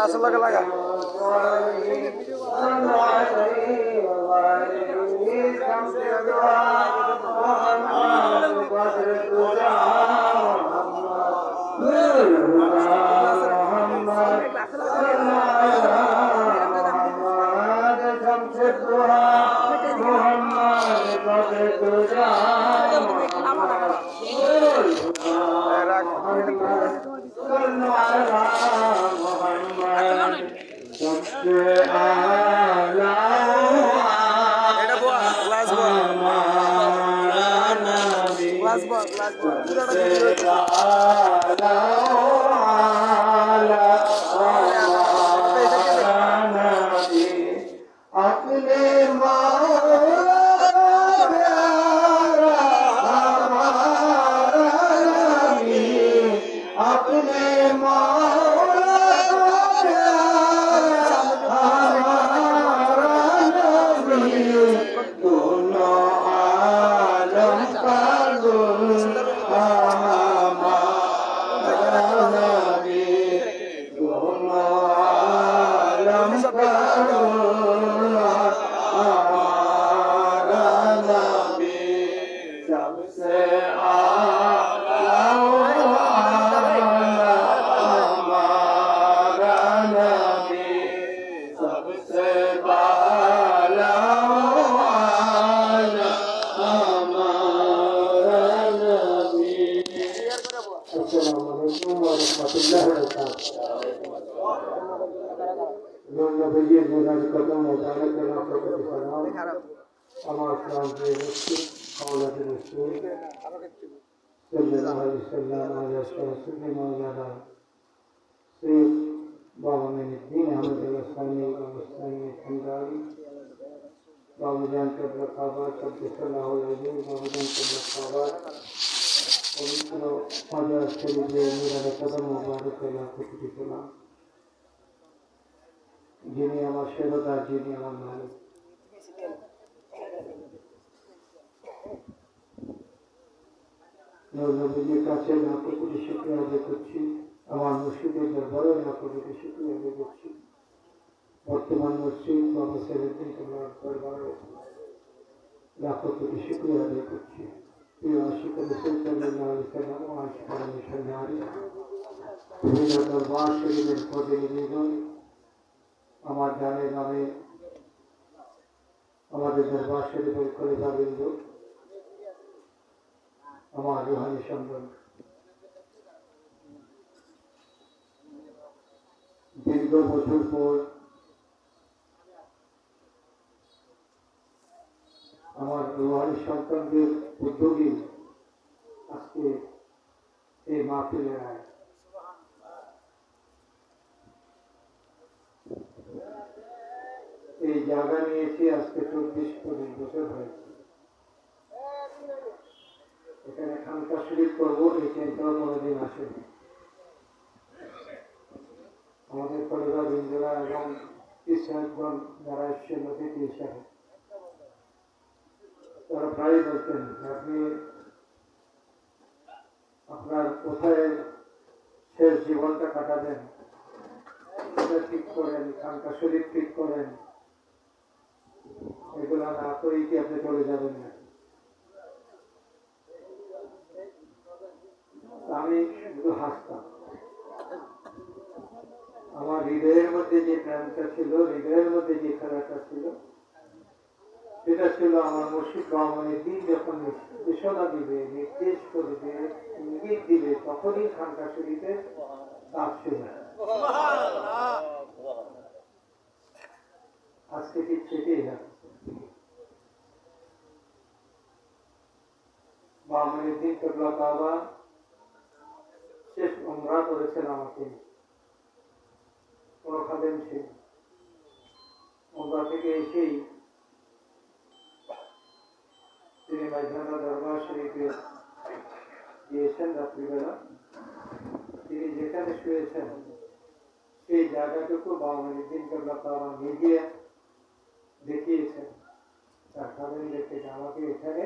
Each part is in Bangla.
গ্লাসের লগে লাগা বোয়া গ্লাস বোয়া গ্লাস বোয়া का বাবুজান কবর কাবার কদ্দুসাল্লাহ আলাইহি বাবুজান কবর কাবার পবিত্র মাজার শরীফে মিরাজ কদম মোবারক এলাকা প্রতি সালাম যিনি আমার সেবতা যিনি আমার মালিক। নবীজির লাখো কোটি আমার লাখো কোটি করছি। বর্তমান মসজিদ বাবা সাহেবুদ্দিন তোমার দরবারে লাখো কোটি শুক্রিয়া আদায় করছি। প্রিয় আশিক ও আশিক মিশনারি বিভিন্ন দরবার শরীরের আমার জানে নামে আমাদের দরবার শরীফের যাবেন আমার দীর্ঘ বছর পর আমার রুহানি সন্তানদের উদ্যোগী আজকে এই মাহফিলের আয়। এই জায়গা নিয়েছি আজকে চব্বিশ পঁচিশ বছর হয়েছে। এখানে খানকা শরীফ করব এই চিন্তাও কোনোদিন আসেনি। আমাদের পরিবার বৃন্দরা এবং কৃষকগণ যারা এসছেন অতিথি হিসাবে প্রায় বলতেন, আপনি আপনার কোথায় শেষ জীবনটা কাটাবেন? ঠিক করেন, খানকা শরীফ ঠিক করেন। এগুলো না করেই কি আপনি চলে যাবেন না আমি শুধু হাসতাম। আমার হৃদয়ের মধ্যে যে প্রেমটা ছিল, হৃদয়ের মধ্যে যে খেলাটা ছিল সেটা ছিল আমার মুর্শিদ রহমানের দিন যখন ঘোষণা দিবে নির্দেশ করবে ইঙ্গিত দিবে তখনই খানকা শরীফের কাজ শুরু হয়। আজকে ঠিক সেটাই না? বামনের দিন কেবলা বাবা শেষ উমরা করেছেন আমাকে। কোনো খাদেম ছিল। উমরা থেকে এসেই তিনি মাঝখানা দরবার শরীফে গিয়েছেন রাত্রিবেলা। তিনি যেখানে শুয়েছেন, সেই জায়গাটুকু বামনের দিন কেবলা বাবা নিজে দেখিয়েছেন। তার দেখে আমাকে এখানে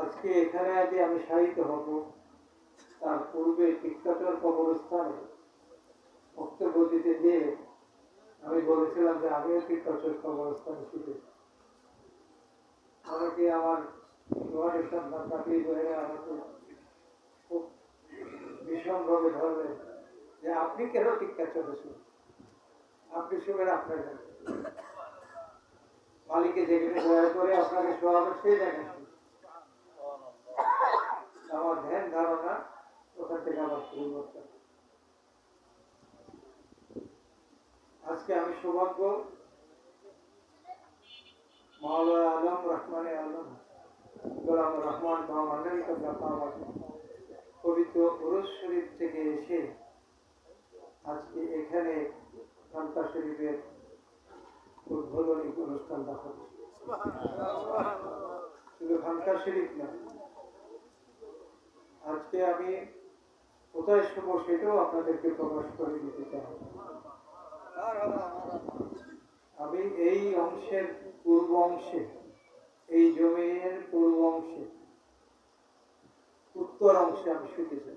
আজকে এখানে আজ আমি শায়িত হব। তার পূর্বে টিকাচর কবরস্থানে বক্তব্য দিতে গিয়ে আমি বলেছিলাম যে আমিও টিকাচর কবরস্থানে শিখেছি আমাকে আমার কাটিয়ে ধরে আমাকে খুব যে আপনি কেন শুন আপনি আপনার জায়গায়। মালিকে যেখানে দয়া করে আপনাকে সেই আমার ধ্যান ধারণা ওখান থেকে আবার শুরু করতে আজকে আমি সৌভাগ্য মাওলানা আলম রহমানে আলম, গোলাম রহমান পবিত্র উরুস শরীফ থেকে এসে আজকে এখানে খানকা শরীফের উদ্বোধনী অনুষ্ঠানটা হচ্ছে শুধু খানকা শরীফ না, আজকে আমি কোথায় শুভ সেটাও আপনাদেরকে প্রকাশ করে দিতে চাই আমি এই অংশের পূর্ব অংশে, এই জমির পূর্ব অংশে, উত্তর অংশে আমি শুতেছি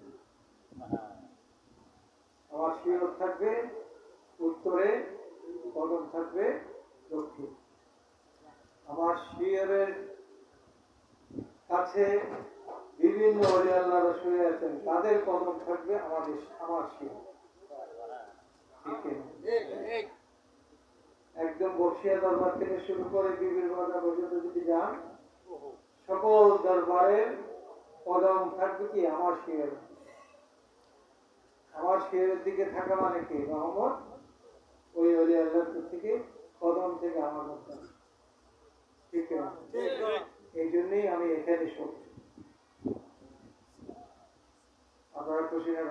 আমার শিওর থাকবে উত্তরে কদম থাকবে দক্ষিণ আমার শিয়রের কাছে বিভিন্ন আল্লাহরা শুয়ে আছেন, তাদের কদম থাকবে আমাদের, আমার শিয়র? একদম বক্সিয়া দরবার থেকে শুরু করে বিবির বাজার পর্যন্ত যদি যান, সকল দরবারের কদম থাকবে কি আমার শিয়ের আমার শিয়ের দিকে থাকা মানে কি? মোহাম্মদ ওই অলি আল্লাহ থেকে কদম থেকে আমার মধ্যে। ঠিক আছে এই জন্যই আমি এখানে সব আপনারা খুশি না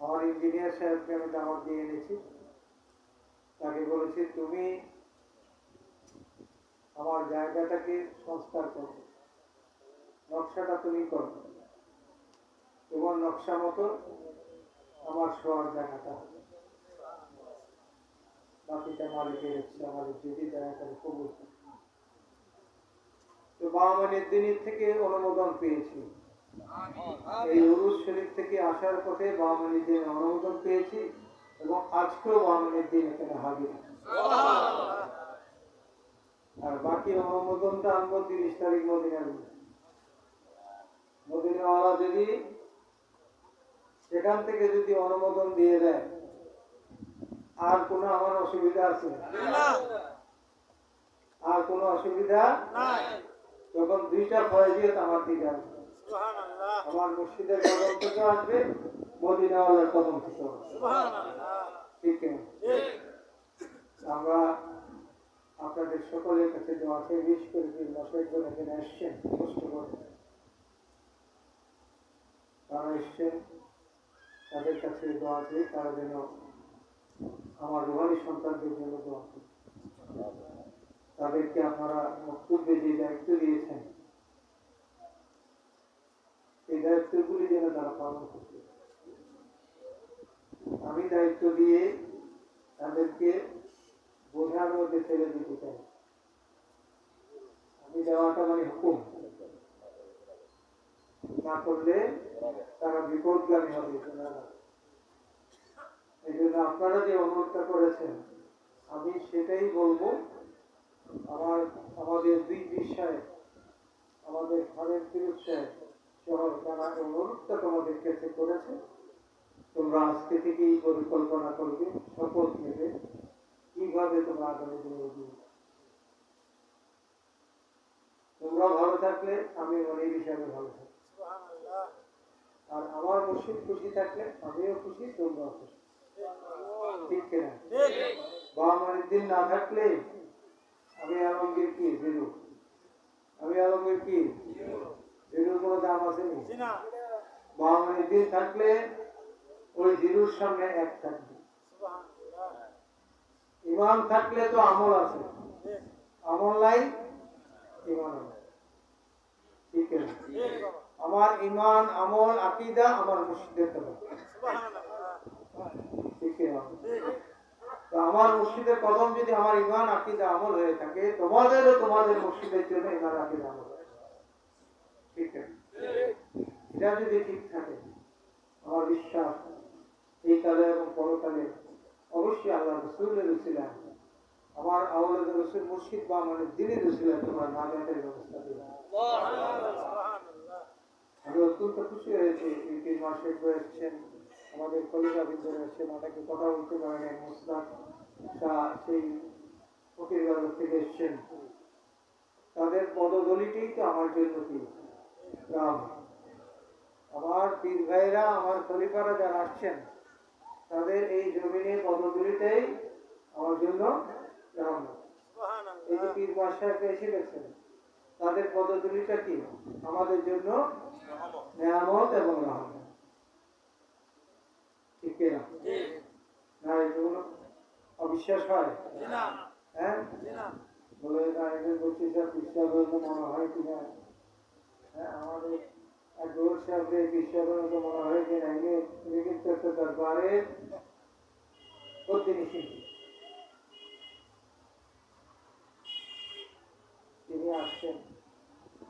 আমার ইঞ্জিনিয়ার সাহেবকে আমি দাওয়াত দিয়ে এনেছি। তাকে বলেছি, তুমি আমার জায়গাটাকে সংস্কার করো। নকশাটা তুমি করো। তোমার নকশা মতো আমার শোয়ার জায়গাটা বাকিটা মালিকের ইচ্ছা আমাদের যদি জায়গাটা কবুল। তো বাবামানের দিনের থেকে অনুমোদন পেয়েছি। এই উরুস শরীফ থেকে আসার পথে বামনের দিন অনুমোদন পেয়েছি এবং আজকেও বামনের দিন এখানে হাজির। আর বাকি অনুমোদনটা আনব তিরিশ তারিখ মদিনার দিন। মদিনাওয়ালা যদি সেখান থেকে যদি অনুমোদন দিয়ে দেয় আর কোনো আমার অসুবিধা আছে? আর কোনো অসুবিধা? তখন দুইটা ফয়জিয়ত আমার দিকে আসবে। আমার মসজিদের কদম থেকে আসবে। মদিনাওয়ালার কদম থেকে ঠিক আমরা আপনাদের সকলের কাছে দোয়া বিশ করে দিন মশাইজন এখানে এসছেন কষ্ট করে। তারা এসছেন তাদের কাছে দোয়া চেয়ে তারা যেন আমার রোহানি সন্তানদের জন্য দোয়া করে। তাদেরকে আপনারা বক্তব্যে যে দায়িত্ব দিয়েছেন এই দায়িত্বগুলি যেন তারা পালন করতে আমি দায়িত্ব দিয়ে তাদেরকে বোঝার মধ্যে ফেলে দিতে চাই আমি দেওয়াটা মানে হুকুম। না করলে তারা বিপদগামী হবে, এই জন্য আপনারা যে অনুরোধটা করেছেন, আমি সেটাই বলব। আমার, আমাদের দুই বিষয় আমাদের খালেদ ফিরোজ সাহেব তারা অনুরোধটা তোমাদের কাছে করেছে। তোমরা আজকে থেকেই পরিকল্পনা করবে শপথ নেবে কীভাবে তোমরা আগামী দিনে এগিয়ে তোমরা ভালো থাকলে আমি মনের হিসাবে ভালো থাকব। আর আমার মুর্শিদ খুশি থাকলে আমিও খুশি তোমরাও খুশি। ঠিক কিনা? বাবার দিন না থাকলে আমি আলমগীর কি জিরু? আমি আলমগীর কি? জিরুর কোনো দাম আছে দিন থাকলে ওই জিরুর সামনে এক থাকবে। ইমান থাকলে তো আমল আছে। আমল নাই ইমান ঠিক আছে? আমার ইমান আমল আকিদা আমার ঠিক তো আমার মুর্শিদের কদম যদি আমার ইমান আকিদা আমল হয়ে থাকে তোমাদেরও তোমাদের মুর্শিদের জন্য ইমান আকিদা আমল হবে। ঠিক আছে যদি ঠিক থাকে। আমার বিশ্বাস, এই কালে এবং পরকালে অবশ্যই আল্লাহ রসুলের রসিলা। আমার আওলাদ রসুল মুর্শিদ বা মানে দিনের রসিলা, তোমার নাজাতের ব্যবস্থা দিবে আমি অত্যন্ত খুশি হয়েছি তিন মাসে এসেছেন। আমাদের কলিকা বিন্দু এসেছেন অনেকে কথা বলতে পারেন মুসলাম শাহ সেই ফকির বাজার থেকে এসছেন। তাদের পদদলিটাই তো আমার জন্য কি রাম। আমার পীর ভাইরা আমার খলিফারা যারা আসছেন তাদের এই জমিনে পদদলিটাই আমার জন্য এই যে পীর এসে গেছেন তাদের পদদলিটা কি? আমাদের জন্য নেয়ামত এবং রহমত। ঠিক কিনা না? এগুলো অবিশ্বাস হয়? হ্যাঁ? বলে না এদের বলছি স্যার বিশ্বাস মনে হয় কিনা হ্যাঁ আমাদের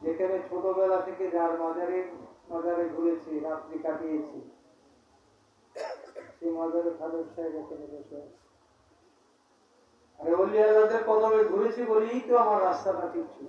যেখানে ছোটবেলা থেকে যার মাজারে মাজারে ঘুরেছি, রাত্রি কাটিয়েছি। সেই মাজারে খালেদ সাহেব এখানে বসে আছে। আরে অলি আল্লাহদের কদমে ঘুরেছি বলেই তো আমার রাস্তাটা ঠিক ছিল।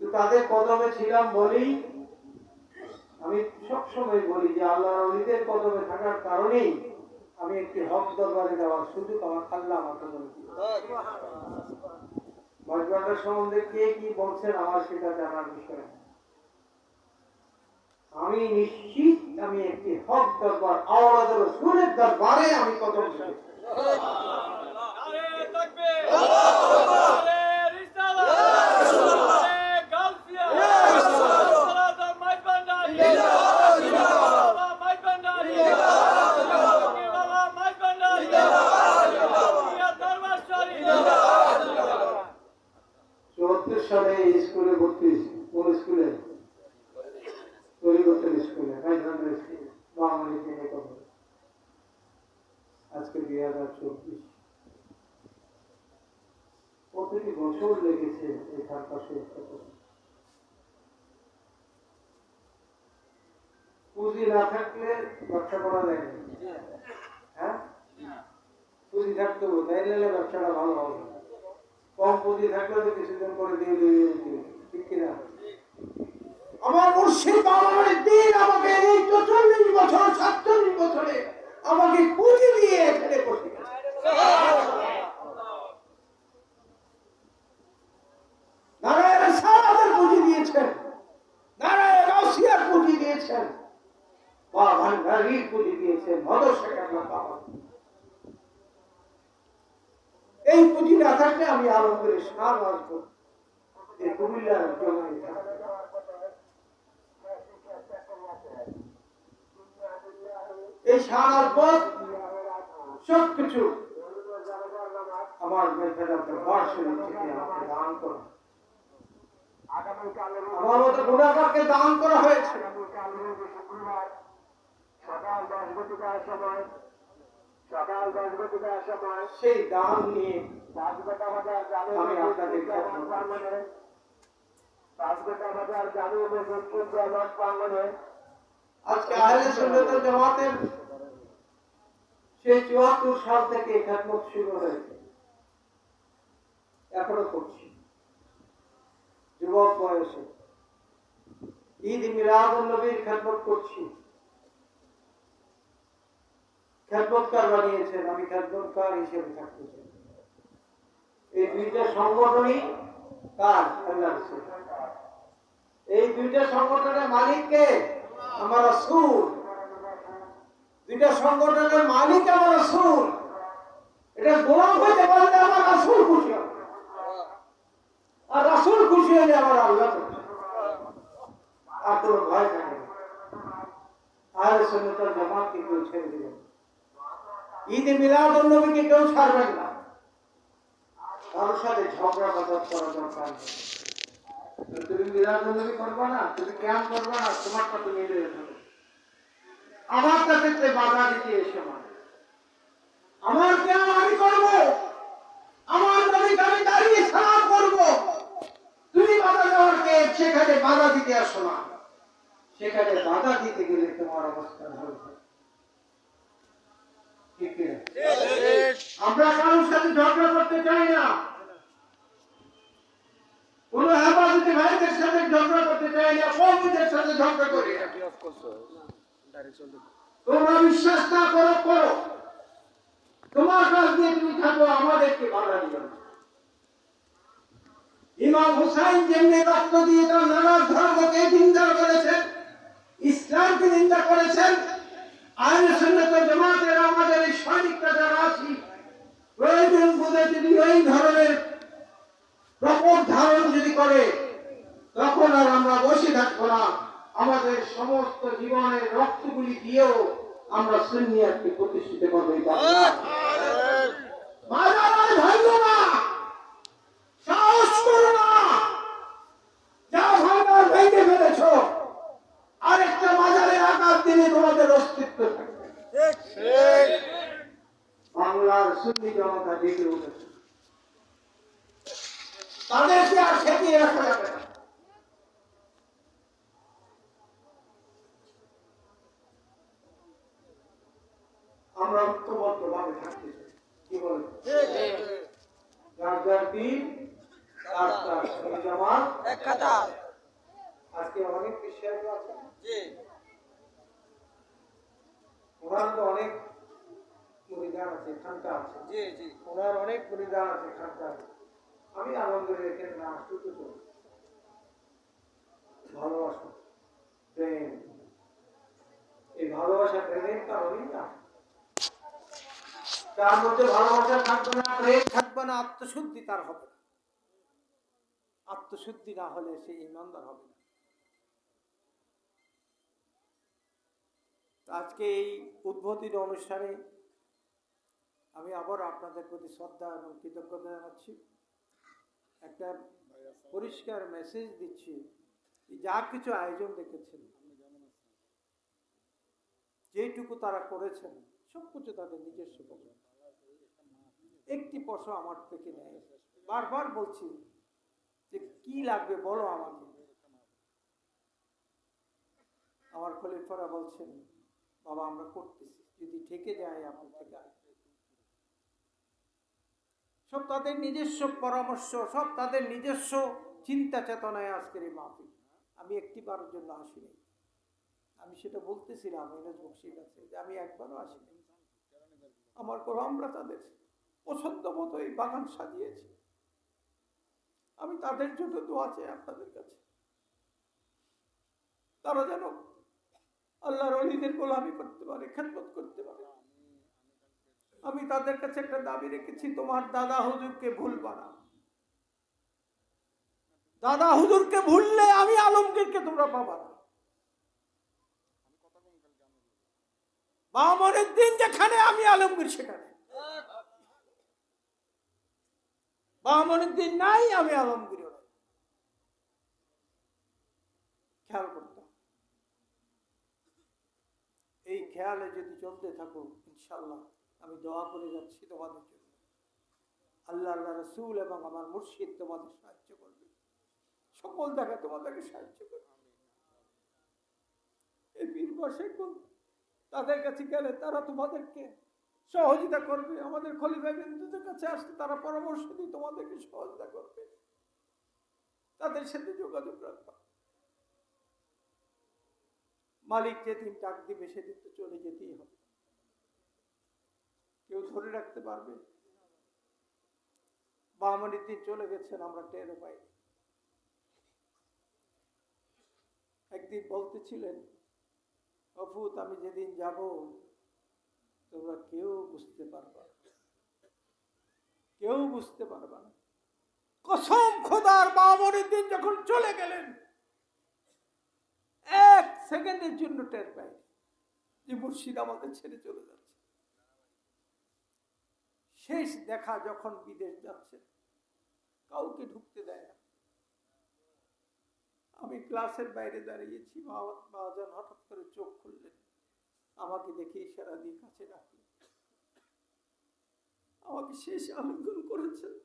তাদের কদমে ছিলাম বলেই আমি সবসময় বলি যে আল্লাহ অলিদের কদমে থাকার কারণেই আমি একটি হক দরবারে যাওয়ার সুযোগ আমার আল্লাহ আমার কদমে। মজবাটার সম্বন্ধে কে কি বলছেন আমার সেটা জানার বিষয় আমি নিশ্চিত আমি একটি হক দরবার আওয়াজের সুরের দরবারে আমি কদম রেখেছি। নারে তাকবীর নারে রিসালাত নারে গাউসিয়া সালাত মাইবান্ডারি বাবা মাইবান্ডারি বাবা মাইবান্ডারি ইয়া দরবার শরীফ চুয়াত্তর সালে এই স্কুলে ভর্তি হয়েছি কোন স্কুলে পরিবর্তন স্কুলে রাজধানী স্কুলে বাঙালি থেকে কত আজকে দুই হাজার চব্বিশ প্রতিটি বছর লেগেছে এই পাশে একটা করে। পুঁজি না থাকলে ব্যবসা করা যায় না। হ্যাঁ? পুঁজি থাকতে হবে তাই নিলে ব্যবসাটা ভালো হবে। কম পুঁজি থাকলে তো কিছুদিন করে দিয়ে দিয়ে ঠিক কিনা আমার মুর্শিদ বাবার দিন আমাকে এই চল্লিশ বছর, সাতচল্লিশ বছরে আমাকে পুঁজি দিয়ে এখানে বসে গেছে। নারায়ণ সারাদের পুঁজি দিয়েছেন নারায়ণ গাউসিয়ার পুঁজি দিয়েছেন বা ভান্ডারির পুঁজি দিয়েছেন মদর শেখার বাবা এই পুঁজি না থাকলে আমি করে সার আসব এই কুমিল্লার জমায় এই সার আসব সব কিছু আমার দান আমার মতো গুণাগারকে দান করা হয়েছে। সকাল দশ ঘটিকার সময় সকাল দশ ঘটিকার সময় সেই দান নিয়ে আমি আপনাদের কাছে প্রাঙ্গনে পাঁচ ঘটা বাজার জামে মসজিদ জামাত প্রাঙ্গনে আজকে আহলে সুন্নাত জামাতের সেই চুয়াত্তর সাল থেকে খেদমত শুরু হয়েছে। এখনও করছি। যুবক বয়সে। ঈদ মিলাদুল নবীর খেদমত করছি। খেদমতকার বানিয়েছেন আমি খেদমতকার হিসেবে থাকতে চাই। এই দুইটা সংগঠনই কার? আল্লাহ। এই দুইটা সংগঠনের মালিককে আমার রাসূল। দুইটা সংগঠনের মালিক আমার রাসূল। এটা গোলাম হইতে পারলে আমার রাসূল খুশি আর রাসূল খুশি হলে আমার আল্লাহ আর কোনো ভয় থাকে আহলে সুন্নাত ওয়াল কেউ ছেড়ে দিবেন। ঈদে মিলাদুন নবীকে কেউ ছাড়বেন না। কারোর সাথে ঝগড়া বাজার করা দরকার তুমি মিলাদুন নবী করবে না? তুমি ক্যাম্প করবে না? তোমারটা তুমি আমার কাছে বাধা দিতে এসে আমার ক্যাম্প আমি করব? আমার নবীকে আমি দাঁড়িয়ে সালাম করব। তুমি বাধা দেওয়ার কে? সেখানে বাধা দিতে আসো না সেখানে বাধা দিতে গেলে তোমার কি না? আমরা কারোর সাথে ঝগড়া করতে চাই না। কোন হেফাজতে ভাইদের সাথে ঝগড়া করতে চাই না কৌমিদের সাথে ঝগড়া করি তোমরা বিশ্বাস না করো করো। তোমার কাছ দিয়ে তুমি থাকো, আমাদেরকে বাধা দিও ইমাম হুসাইন যেমনি রক্ত দিয়ে তার নানা ধর্মকে নিন্দা করেছেন, ইসলামকে নিন্দা করেছেন আইন সুন্নত জামাতের আমাদের এই সৈনিকরা যারা আছি প্রয়োজন বোধে যদি ওই ধরনের প্রকট ধারণ যদি করে তখন আর আমরা বসে থাকব না আমাদের সমস্ত জীবনের রক্তগুলি দিয়েও আমরা সুন্নিয়াতকে প্রতিষ্ঠিত করব ভাঙবো না সাহস করো না যা ভাঙার ভেঙে ফেলেছ আরেকটা মাজারে আঘাত দিলে তোমাদের অস্তিত্ব থাকবে বাংলার সুন্নি জনতা জেগে উঠেছে তাদেরকে আর ঠেকিয়ে রাখা যাবে না আমরা ঐক্যবদ্ধ ভাবে থাকতে চাই কি বলেন যার যার দিন তার তার সেই জামাত এক কথা আজকে অনেক বিশ্বাস আছে। জি। ওনার তো অনেক পরিধান আছে খানকা আছে। জি জি। ওনার অনেক পরিধান আছে খানকা আছে। আমি আলমগীরের এখানে না শুধু তো ভালোবাসা প্রেম। এই ভালোবাসা প্রেমের কারণেই না তার মধ্যে থাকবে না আত্মশুদ্ধি তার হবে না। আত্মশুদ্ধি না হলে সে ইমানদার হবে না। আজকে এই উদ্বোধনী অনুষ্ঠানে আমি আবার আপনাদের প্রতি শ্রদ্ধা এবং কৃতজ্ঞতা জানাচ্ছি। একটা পরিষ্কার মেসেজ দিচ্ছি যা কিছু আয়োজন দেখেছেন যেটুকু তারা করেছেন সব কিছু তাদের নিজস্ব পছন্দ একটি পশু আমার থেকে নেয়। বারবার বলছি যে, কি লাগবে বলো আমাকে? আমার খলিফারা বলছেন, বাবা, আমরা করতেছি। যদি থেকে যায়, আপনার থেকে সব তাদের নিজস্ব পরামর্শ, সব তাদের নিজস্ব চিন্তা চেতনায় আজকের এই মাহফিল। আমি একটি বারের জন্য আসিনি। আমি সেটা বলতেছিলাম এনএস বক্সির কাছে, যে আমি একবারও আসিনি। আমার কোনো আমরা তাদের পছন্দ মতো এই বাগান সাজিয়েছি। আমি তাদের জন্য দোয়া চাই আপনাদের কাছে। তারা যেন আল্লাহর অলিদের গোলামি করতে পারে, খেদমত করতে পারে। আমি তাদের কাছে একটা দাবি রেখেছি, তোমার দাদা হুজুরকে ভুলবা না দাদা হুজুরকে ভুললে আমি আলমগীরকে তোমরা পাবা না। বামনের দিন যেখানে আমি আলমগীর, সেখানে। বামনের নাই, আমি আলমগীর খেয়াল করতাম এই খেয়ালে যদি চলতে থাকো ইনশাল্লাহ আমি দোয়া করে যাচ্ছি তোমাদের জন্য। আল্লাহ আল্লাহ রসুল এবং আমার মুর্শিদ তোমাদের সাহায্য করবে। সকল দেখা তোমাদেরকে সাহায্য করবে। এই বীর বসেগুন তাদের কাছে গেলে তারা তোমাদেরকে সহযোগিতা করবে। আমাদের খলিফা বিন্দুদের কাছে আসলে তারা পরামর্শ দিয়ে তোমাদেরকে সহযোগিতা করবে। তাদের সাথে যোগাযোগ রাখবা। মালিক যেদিন ডাক দিবে, সেদিন তো চলে যেতেই হবে। কেউ ধরে রাখতে পারবে? বামনির দিন চলে গেছেন, আমরা টেরও পাই একদিন বলতেছিলেন অফুত আমি যেদিন যাব তোমরা কেউ বুঝতে পারবা কেউ বুঝতে পারবে না। কসম খোদার বামনের দিন যখন চলে গেলেন, এক সেকেন্ডের জন্য টের পাই যে মুর্শিদ আমাদের ছেড়ে চলে যাচ্ছে। শেষ দেখা যখন বিদেশ যাচ্ছে, কাউকে ঢুকতে দেয় না। আমি ক্লাসের বাইরে দাঁড়িয়েছি বাবাজান হঠাৎ করে চোখ খুললেন। আমাকে দেখে ইশারা দিয়ে কাছে ডাকলেন আমাকে শেষ আলিঙ্গন করেছেন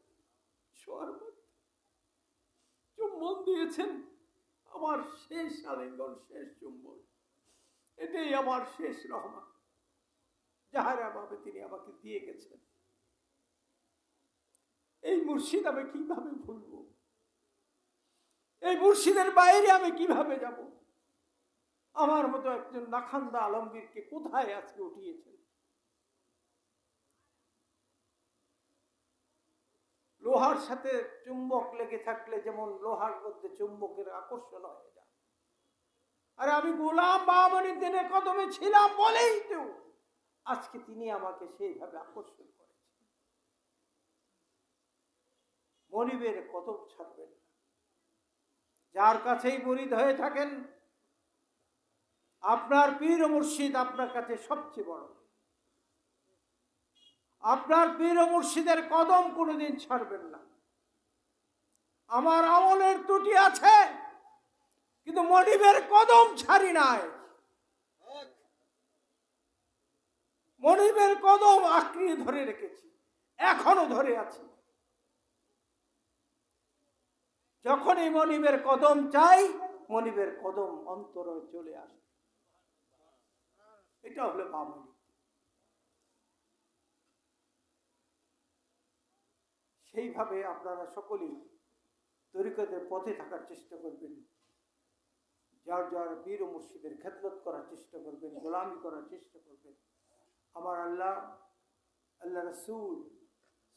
শোয়ার চুম্বন দিয়েছেন। আমার শেষ আলিঙ্গন, শেষ চুম্বন। এটাই আমার শেষ রহমান। যাহারা ভাবে তিনি আমাকে দিয়ে গেছেন। এই মুর্শিদ আমি কীভাবে ভুলবো? এই মুর্শিদের বাইরে আমি কীভাবে যাব? আমার মতো একজন নাখান্দা আলমগীরকে কোথায় আজকে উঠিয়েছেন? লোহার সাথে চুম্বক লেগে থাকলে যেমন লোহার মধ্যে চুম্বকের আকর্ষণ হয়ে যায় আর আমি গোলাম বামনির দিনে কদমে ছিলাম বলেই তো। আজকে তিনি আমাকে সেইভাবে আকর্ষণ করেছেন। মনিবের কদম ছাড়বেন না। যার কাছেই মরিদ হয়ে থাকেন আপনার পীর মুর্শিদ আপনার কাছে সবচেয়ে বড়। আপনার পীর মুর্শিদের কদম কোনোদিন ছাড়বেন না। আমার আমলের ত্রুটি আছে, কিন্তু মনিবের কদম ছাড়ি নাই। মনিবের কদম আঁকড়িয়ে ধরে রেখেছি, এখনও ধরে আছি। যখনই মনিবের কদম চাই, মনিবের কদম অন্তরে চলে আসে। এটা হলো বামনি সেইভাবে আপনারা সকলেই তরিকতের পথে থাকার চেষ্টা করবেন। যার যার বীর মুর্শিদের খেদমত করার চেষ্টা করবেন, গোলামি করার চেষ্টা করবেন। আমার আল্লাহ আল্লাহ রসুল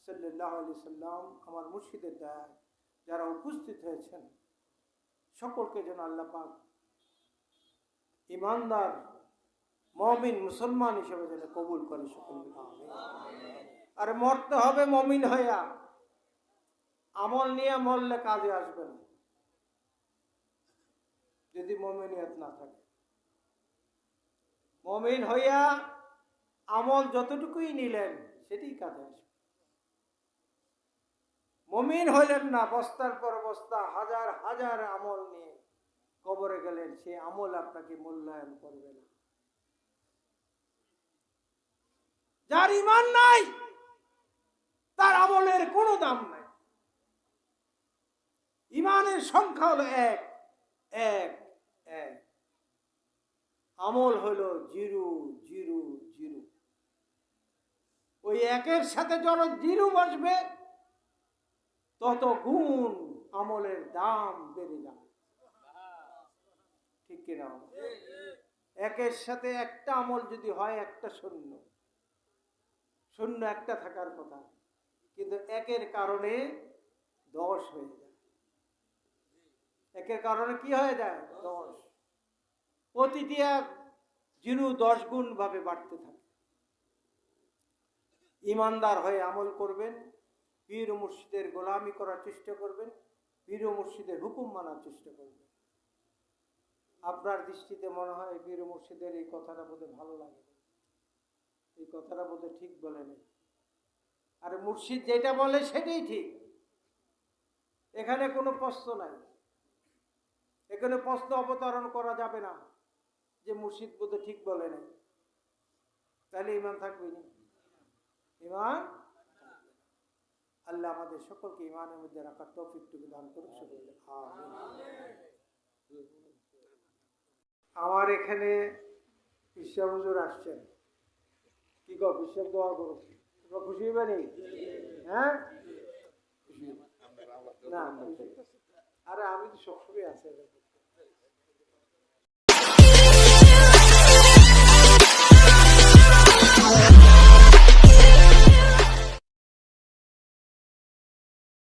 সাল্লাহ আলি সাল্লাম আমার মুর্শিদের দায় যারা উপস্থিত হয়েছেন, সকলকে যেন আল্লাহ পাক ইমানদার মমিন মুসলমান হিসেবে যেন কবুল করে সকলকে আরে মরতে হবে মমিন হইয়া। আমল নিয়ে মরলে কাজে আসবে না। যদি মমিনিয়ত না থাকে। মমিন হইয়া আমল যতটুকুই নিলেন সেটি কাজে আসবে। মমিন হইলেন না, বস্তার পর বস্তা, হাজার হাজার আমল নিয়ে কবরে গেলেন, সে আমল আপনাকে মূল্যায়ন করবে না। যার ইমান নাই, তার আমলের কোনো দাম নাই। ইমানের সংখ্যা হলো এক এক এক। আমল হলো জিরো জিরো জিরো। ওই একের সাথে যত জিরো বসবে, তত গুণ আমলের দাম বেড়ে যাবে। ঠিক কিনা? একের সাথে একটা আমল যদি হয়, একটা শূন্য। শূন্য একটা থাকার কথা, কিন্তু একের কারণে দশ হয়ে যায়। একের কারণে কি হয়ে যায়? দশ। প্রতিটি এক জিরু দশ গুণ ভাবে বাড়তে থাকে। ইমানদার হয়ে আমল করবেন, পীর মুর্শিদের গোলামি করার চেষ্টা করবেন, পীর মুর্শিদের হুকুম মানার চেষ্টা করবেন। আপনার দৃষ্টিতে মনে হয় পীর মুর্শিদের এই কথাটা বোধহয় ভালো লাগে। এই কথাটা বোধহয় ঠিক বলে নেই আর মুর্শিদ যেটা বলে সেটাই ঠিক। এখানে কোনো প্রশ্ন নাই। এখানে প্রশ্ন অবতরণ করা যাবে না যে মুর্শিদ বোধহয় ঠিক বলে নাই তাহলে ইমান থাকবে না। ইমান আল্লাহ আমাদের সকলকে ইমানের মধ্যে রাখার তৌফিকটুকু দান করুক আমার এখানে ঈশ্বর আসছেন। কি কর, বিশ্বের দোয়া করো। তোমরা খুশি হবে নি? হ্যাঁ? না আরে, আমি তো সবসময় আছে